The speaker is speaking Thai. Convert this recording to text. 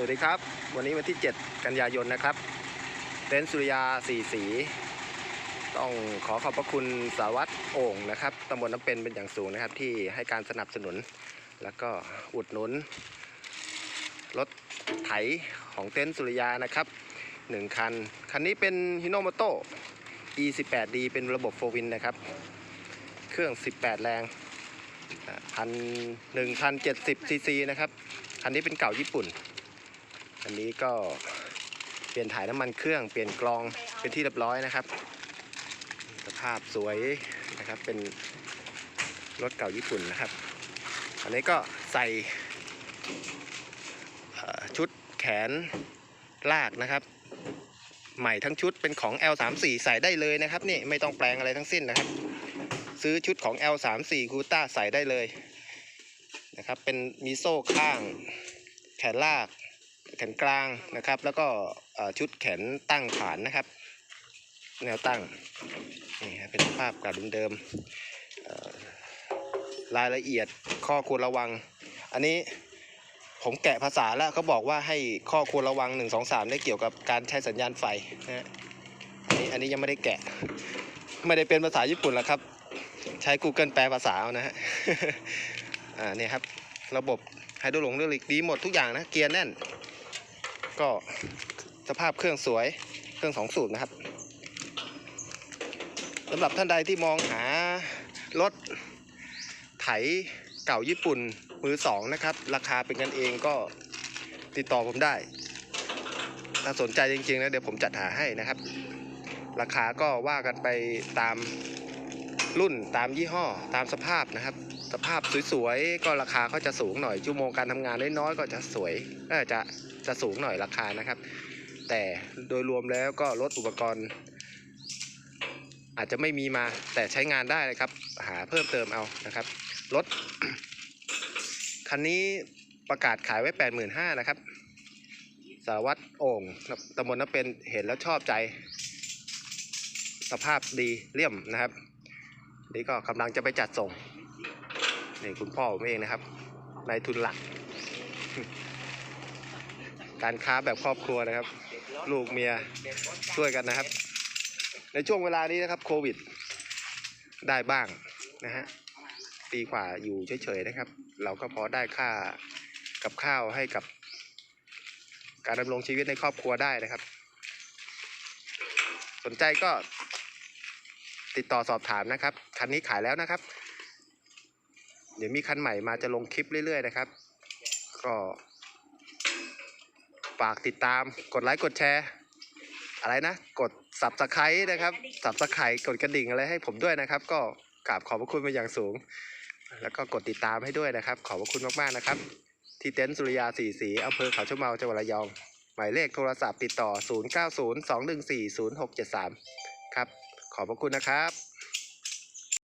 สวัสดีครับ วันนี้วันที่ 7 กันยายนนะครับ เต็นท์สุริยาสีสี ต้องขอขอบพระคุณสารวัตรโอ่งนะครับตำบลน้ำเป็นเป็นอย่างสูงนะครับ ที่ให้การสนับสนุน แล้วก็อุดหนุนรถไถของเต็นท์สุริยานะครับหนึ่งคัน คันนี้เป็นฮิโนโมโต E18D เป็นระบบโฟวินนะครับ เครื่อง 18 แรงพันหนึ่งพันเจ็ดสิบซีซีนะครับ คันนี้เป็นเก่าญี่ปุ่น อันนี้ก็เปลี่ยนถ่ายน้ำมันเครื่องเปลี่ยนกรองเป็นที่เรียบร้อยนะครับ สภาพสวยนะครับเป็นรถเก่าญี่ปุ่นนะครับ อันนี้ก็ใส่ชุดแขนลากนะครับ ใหม่ทั้งชุดเป็นของ L34 ใส่ได้เลยนะครับนี่ไม่ต้องแปลงอะไรทั้งสิ้นนะครับ ซื้อชุดของ L34 คูต้าใส่ได้เลยนะครับ เป็นมีโซ่ข้าง แขนลาก แขนกลางนะครับ แล้วก็ชุดแขนตั้งฐานนะครับ แนวตั้งนี่ครับเป็นภาพก่าเดิมเอ่อรายละเอียดข้อควรระวัง อันนี้ผมแกะภาษาแล้วเขาบอกว่าให้ข้อควรระวัง 1 2 3 ได้เกี่ยวกับการใช้สัญญาณไฟนะฮะอันนี้อันนี้ยังไม่ได้แกะ ไม่ได้เป็นภาษาญี่ปุ่นหรอกครับ ใช้ Google แปลภาษาเอานะฮะอ่านี่ครับ ระบบไฮดรอลิกเรืองลิกดีหมดทุกอย่างนะ เกียร์แน่น ก็สภาพเครื่องสวยเครื่องสองสูบนะครับสำหรับท่านใดที่มองหารถไถเก่าญี่ปุ่นมือสองนะครับ ราคาเป็นกันเองก็ติดต่อผมได้ ถ้าสนใจจริงๆนะเดี๋ยวผมจัดหาให้นะครับ ราคาก็ว่ากันไปตาม รุ่นตามยี่ห้อตามสภาพนะครับ สภาพสวยๆก็ราคาก็จะสูงหน่อยชั่วโมงการทำงานน้อยๆก็จะสวยเออจะจะสูงหน่อยราคานะครับ แต่โดยรวมแล้วก็ลดอุปกรณ์ อาจจะไม่มีมาแต่ใช้งานได้นะครับ หาเพิ่มเติมเอานะครับรถคันนี้ประกาศขายไว้แปดหมื่นห้านะครับสารวัตรโอ่งตำบลน้ำเป็นเห็นแล้วชอบใจ สภาพดีเลี่ยมนะครับ นี่ก็กำลังจะไปจัดส่งนี่คุณพ่อผมเองนะครับนายทุนหลัก การค้าแบบครอบครัวนะครับ ลูกเมียช่วยกันนะครับ ในช่วงเวลานี้นะครับโควิด ได้บ้างนะฮะปีกว่าอยู่เฉยๆนะครับ เราก็พอได้ค่ากับข้าวให้กับ การดำรงชีวิตในครอบครัวได้นะครับ สนใจก็ ติดต่อสอบถามนะครับ คันนี้ขายแล้วนะครับ เดี๋ยวมีคันใหม่มาจะลงคลิปเรื่อยๆนะครับ ก็ฝากติดตามกดไลค์กดแชร์ อะไรนะ กดสับสไครต์นะครับสับสไครต์กดกระดิ่งอะไรให้ผมด้วยนะครับ ก็กราบขอบพระคุณเป็นอย่างสูง แล้วก็กดติดตามให้ด้วยนะครับ ขอบพระคุณมากๆนะครับ ที่เต็นท์สุริยาสีสีอำเภอเขาชะเมาจังหวัดระยอง หมายเลขโทรศัพท์ติดต่อ 0902140673 ครับ ขอบพระคุณนะครับ